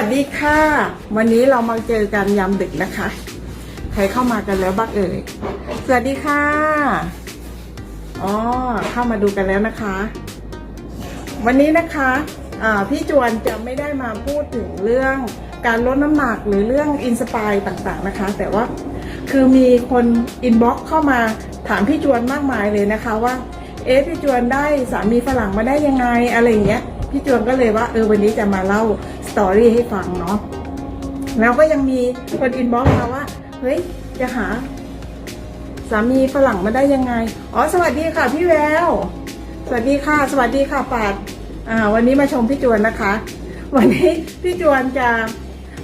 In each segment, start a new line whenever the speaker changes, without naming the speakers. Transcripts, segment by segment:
สวัสดีค่ะ วันนี้เรามาเจอกันยามดึกนะคะ ใครเข้ามากันแล้วบ้างเอ่ยสวัสดีค่ะอ๋อเข้ามาดูกันแล้วนะคะ วันนี้นะคะอ่าพี่จวนจะไม่ได้มาพูดถึงเรื่องการลดน้ำหนักหรือเรื่องอินสปายต่างๆนะคะ แต่ว่าคือมีคนอินบ็อกเข้ามาถามพี่จวนมากมายเลยนะคะว่า เอ๊ะพี่จวนได้สามีฝรั่งมาได้ยังไงอะไรอย่างเงี้ยพี่จวนก็เลยว่าเออวันนี้จะมาเล่า ตอรี่ให้ฟังเนาะแล้วก็ยังมีคนอินบ็อกมาว่า เฮ้ย จะหา สามีฝรั่งมาได้ยังไง อ๋อ สวัสดีค่ะพี่แวว สวัสดีค่ะ สวัสดีค่ะปาดอ่า วันนี้มาชมพี่จวนนะคะ วันนี้พี่จวนจะ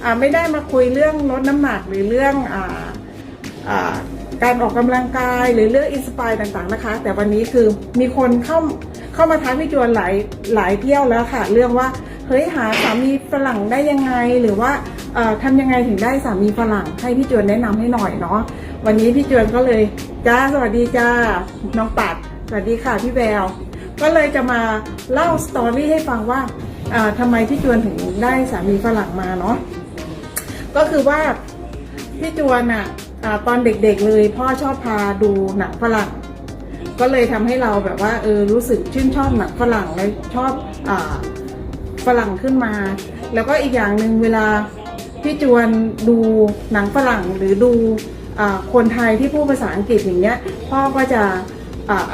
อ่าไม่ได้มาคุยเรื่องลดน้ำหนักหรือเรื่องอ่าอ่า การออกกำลังกายหรือเรื่องอินสปายต่างๆนะคะ แต่วันนี้คือมีคนเข้าเข้ามาท้าพี่จวนหลายหลายเที่ยวแล้วค่ะ เรื่องว่าเฮ้ยหาสามีฝรั่งได้ยังไงหรือว่าเอ่อทำยังไงถึงได้สามีฝรั่งให้พี่จวนแนะนำให้หน่อยเนาะวันนี้พี่จวนก็เลยจ้าสวัสดีจ้าน้องปัดสวัสดีค่ะพี่แววก็เลยจะมาเล่าสตอรี่ให้ฟังว่าเอ่อทำไมพี่จวนถึงได้สามีฝรั่งมาเนาะก็คือว่าพี่จวนอะ อตอนเด็กๆเลยพ่อชอบพาดูหนังฝรั่ง ก็เลยทำให้เราแบบว่าเออรู้สึกชื่นชอบหนังฝรั่งและชอบอฝรั่งขึ้นมา แล้วก็อีกอย่างหนึ่งเวลาพี่จวนดูหนังฝรั่งหรือดูอคนไทยที่พูดภาษาอังกฤษอย่างเงี้ยพ่อก็จะ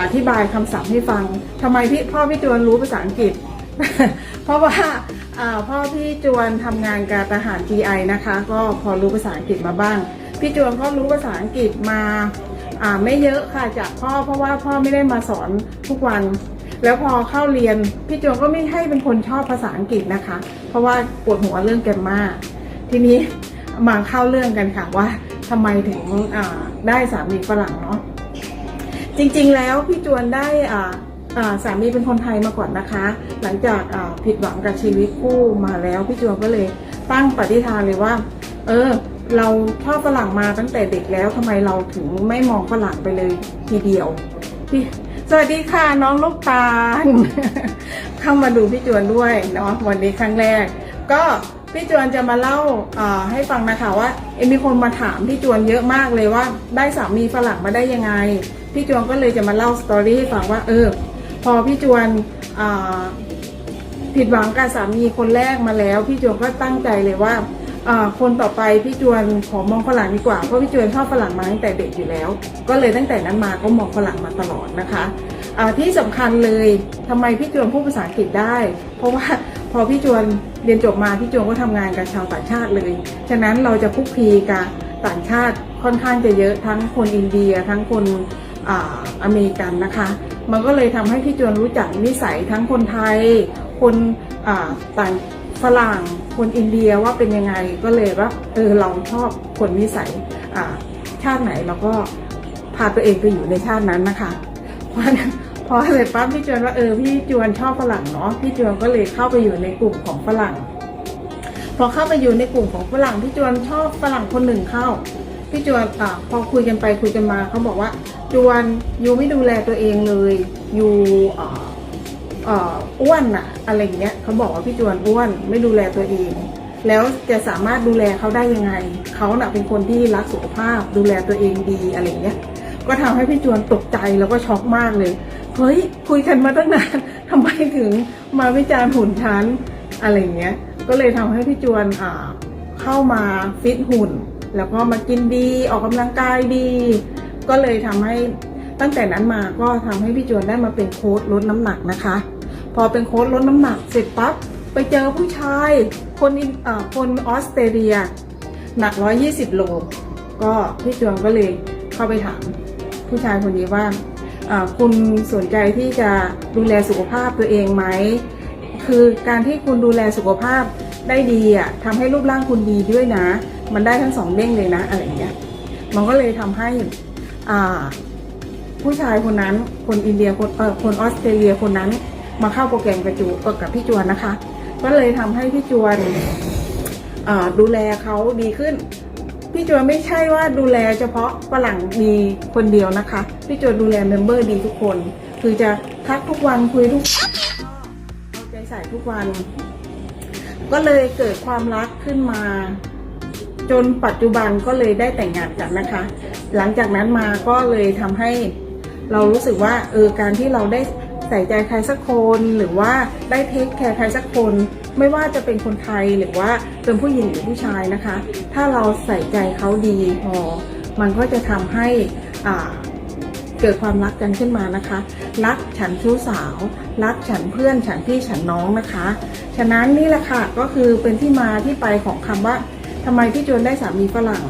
อธิบายคำศัพท์ให้ฟังทำไมพี่พ่อพี่จวนรู้ภาษาอังกฤษ เพราะว่าอ่าพ่อพี่จวนทำงานการทหาร GI นะคะ ก็พอรู้ภาษาอังกฤษมาบ้าง พี่จวนก็รู้ภาษาอังกฤษมาอ่าไม่เยอะค่ะจากพ่อเพราะว่าพ่อไม่ได้มาสอนทุกวัน แล้วพอเข้าเรียนพี่จวนก็ไม่ให้เป็นคนชอบภาษาอังกฤษนะคะ เพราะว่าปวดหัวเรื่องแกมมาทีนี้มาเข้าเรื่องกันค่ะว่าทำไมถึงอ่าได้สามีฝรั่งเนาะจริงๆแล้วพี่จวนได้อ่าสามีเป็นคนไทยมาก่อนนะคะ หลังจากอ่าผิดหวังกับชีวิตคู่มาแล้วพี่จวนก็เลยตั้งปฏิฐานเลยว่า เออ เราชอบฝรั่งมาตั้งแต่เด็กแล้วทำไมเราถึงไม่มองฝรั่งไปเลยทีเดียวพี่สวัสดีค่ะน้องลูกตาล เข้ามาดูพี่จวนด้วยเนาะวันนี้ครั้งแรก ก็พี่จวนจะมาเล่าให้ฟังนะคะว่าเอมีคนมาถามพี่จวนเยอะมากเลยว่า ได้สามีฝรั่งมาได้ยังไง พี่จวนก็เลยจะมาเล่าสตอรี่ให้ฟังว่าเออพอพี่จวนผิดหวังกับสามีคนแรกมาแล้ว พี่จวนก็ตั้งใจเลยว่า คนต่อไปพี่จวนขอมองฝรั่งดีกว่าเพราะพี่จวนชอบฝรั่งมาตั้งแต่เด็กอยู่แล้ว ก็เลยตั้งแต่นั้นมาก็มองฝรั่งมาตลอดนะคะที่สำคัญเลยทำไมพี่จวนพูดภาษาอังกฤษได้ เพราะว่าพอพี่จวนเรียนจบมาพี่จวนก็ทำงานกับชาวต่างชาติเลย ฉะนั้นเราจะคุกคีกับต่างชาติค่อนข้างจะเยอะทั้งคนอินเดียทั้งคนออเมริกันนะคะ มันก็เลยทำให้พี่จวนรู้จักนิสัยทั้งคนไทย คนต่าง ฝรั่งคนอินเดียว่าเป็นยังไงก็เลยว่าเออเราชอบคนนิสัยอ่าชาติไหนเราก็พาตัวเองไปอยู่ในชาตินั้นนะคะเพราะพอเลยปั๊บพี่จวนว่าเออพี่จวนชอบฝรั่งเนาะพี่จวนก็เลยเข้าไปอยู่ในกลุ่มของฝรั่ง พอเข้าไปอยู่ในกลุ่มของฝรั่งพี่จวนชอบฝรั่งคนหนึ่งเข้าพี่จวนอ่าพอคุยกันไปคุยกันมาเขาบอกว่า จวนยูไม่ดูแลตัวเองเลยยูอ่า อ้วนอะอะไรอย่างเงี้ยเขาบอกว่าพี่จวนอ้วนไม่ดูแลตัวเอง แล้วจะสามารถดูแลเขาได้ยังไงเขาน่ะเป็นคนที่รักสุขภาพดูแลตัวเองดีอะไรเงี้ยก็ทำให้พี่จวนตกใจแล้วก็ช็อกมากเลยเฮ้ยคุยกันมาตั้งนานทำไมถึงมาวิจารณ์หุ่นฉันอะไรเงี้ยก็เลยทำให้พี่จวนอ่าเข้ามาฟิตหุ่น แล้วก็มากินดีออกกำลังกายดี ก็เลยทำให้ ตั้งแต่นั้นมาก็ทำให้พี่จวนได้มาเป็นโค้ดลดน้ำหนักนะคะ พอเป็นโค้ดลดน้ำหนักเสร็จปั๊บไปเจอผู้ชายคนอินอ่าคนออสเตรเลีย หนัก 120 โล ก็พี่จวงก็เลยเข้าไปถามผู้ชายคนนี้ว่าอ่าคุณสนใจที่จะดูแลสุขภาพตัวเองไหม คือการที่คุณดูแลสุขภาพได้ดีอะทำให้รูปร่างคุณดีด้วยนะ มันได้ทั้งสองเด้งเลยนะอะไรอย่างเงี้ย มันก็เลยทำให้อ่า ผู้ชายคนนั้น คนอินเดียคนเออคนออสเตรเลียคนนั้น มาเข้าโปรแกรมกับจูกับพี่จวนนะคะ ก็เลยทำให้พี่จวนดูแลเขาดีขึ้น พี่จวนไม่ใช่ว่าดูแลเฉพาะฝรั่งดีคนเดียวนะคะ พี่จวนดูแลเมมเบอร์ดีทุกคน คือจะทักทุกวันคุยทุกวันเอาใจใส่ทุกวัน ก็เลยเกิดความรักขึ้นมา จนปัจจุบันก็เลยได้แต่งงานกันนะคะ หลังจากนั้นมาก็เลยทำให้ เรารู้สึกว่าเออการที่เราได้ใส่ใจใครสักคนหรือว่าได้เทคแคร์ใครสักคน ไม่ว่าจะเป็นคนไทยหรือว่าเป็นผู้หญิงหรือผู้ชายนะคะ ถ้าเราใส่ใจเขาดีพอมันก็จะทำให้อ่าเกิดความรักกันขึ้นมานะคะ รักฉันชู้สาว รักฉันเพื่อนฉันพี่ฉันน้องนะคะ ฉะนั้นนี่แหละค่ะก็คือเป็นที่มาที่ไปของคำว่าทำไมพี่จวนได้สามีฝรั่ง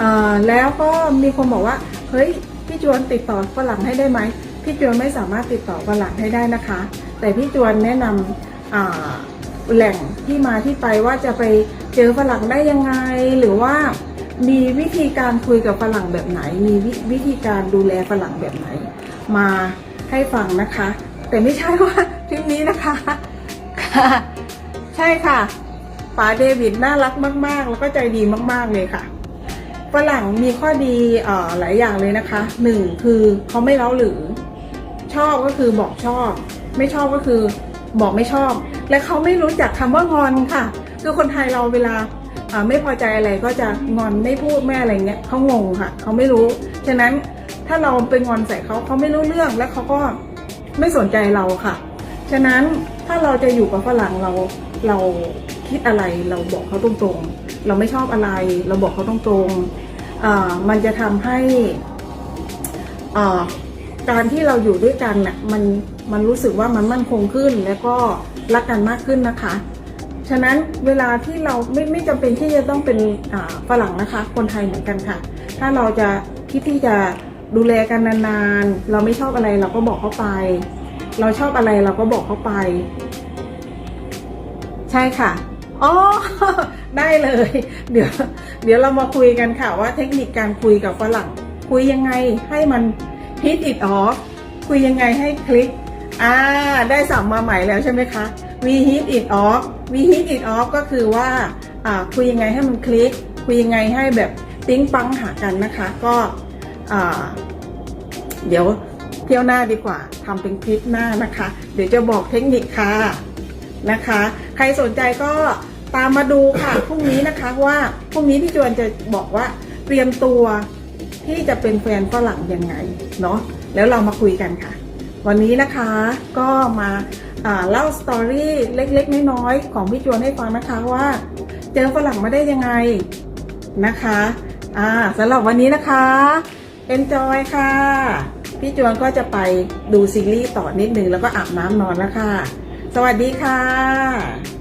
อ่าแล้วก็มีคนบอกว่าเฮ้ย พี่จวนติดต่อฝรั่งให้ได้ไหมพี่จวนไม่สามารถติดต่อฝรั่งให้ได้นะคะ แต่พี่จวนแนะนำอ่าแหล่งที่มาที่ไปว่าจะไปเจอฝรั่งได้ยังไง หรือว่ามีวิธีการคุยกับฝรั่งแบบไหน มีวิวิธีการดูแลฝรั่งแบบไหน มาให้ฟังนะคะ แต่ไม่ใช่ว่าคลิปนี้นะคะค่ะใช่ค่ะป๋าเดวิดน่ารักมาก ๆ แล้วก็ใจดีมาก ๆ เลยค่ะ ฝรั่งมีข้อดีอ่อหลายอย่างเลยนะคะหนึ่งคือเขาไม่เล้าหรือ ชอบก็คือบอกชอบ ไม่ชอบก็คือบอกไม่ชอบ และเขาไม่รู้จักคำว่างอนค่ะ คือคนไทยเราเวลาอ่าไม่พอใจอะไรก็จะงอนไม่พูดไม่อะไรเงี้ยเขางงค่ะเขาไม่รู้ ฉะนั้นถ้าเราไปงอนใส่เขาเขาไม่รู้เรื่องและเขาก็ไม่สนใจเราค่ะ ฉะนั้นถ้าเราจะอยู่กับฝรั่งเราเราคิดอะไรเราบอกเขาตรงๆ เราไม่ชอบอะไร เราบอกเขาตรงๆมันจะทำให้การที่เราอยู่ด้วยกันน่ะมันมันรู้สึกว่ามันมั่นคงขึ้น แล้วก็รักกันมากขึ้นนะคะ ฉะนั้นเวลาที่เราไม่ไม่จำเป็นที่จะต้องเป็นฝรั่งนะคะ คนไทยเหมือนกันค่ะ ถ้าเราจะคิดที่จะดูแลกันนานๆ เราไม่ชอบอะไรเราก็บอกเขาไป เราชอบอะไรเราก็บอกเขาไป ใช่ค่ะอ๋อ ได้เลย เดี๋ยว เดี๋ยวเรามาคุยกันค่ะว่าเทคนิคการคุยกับฝรั่ง คุยยังไงให้มัน hit it off คุยยังไงให้คลิกอ่าได้สับมาใหม่แล้วใช่ไหมคะ we hit it off we hit it off ก็คือว่าอ่าคุยยังไงให้มันคลิก คุยยังไงให้แบบปิ๊งปังหากันนะคะ ก็อ่าเดี๋ยวเที่ยวหน้าดีกว่าทำเป็นคลิปหน้านะคะ เดี๋ยวจะบอกเทคนิคค่ะนะคะ ใครสนใจก็ ตามมาดูค่ะพรุ่งนี้นะคะว่าพรุ่งนี้พี่จวนจะบอกว่าเตรียมตัวที่จะเป็นแฟนฝรั่งยังไงเนาะแล้วเรามาคุยกันค่ะ วันนี้นะคะก็มาเล่าสตอรี่เล็กๆน้อยๆของพี่จวนให้ฟังนะคะว่า เจอฝรั่งมาได้ยังไงนะคะอ่าสำหรับวันนี้นะคะ enjoy ค่ะ พี่จวนก็จะไปดูซีรีส์ต่อนิดนึงแล้วก็อาบน้ำนอนแล้วค่ะ สวัสดีค่ะ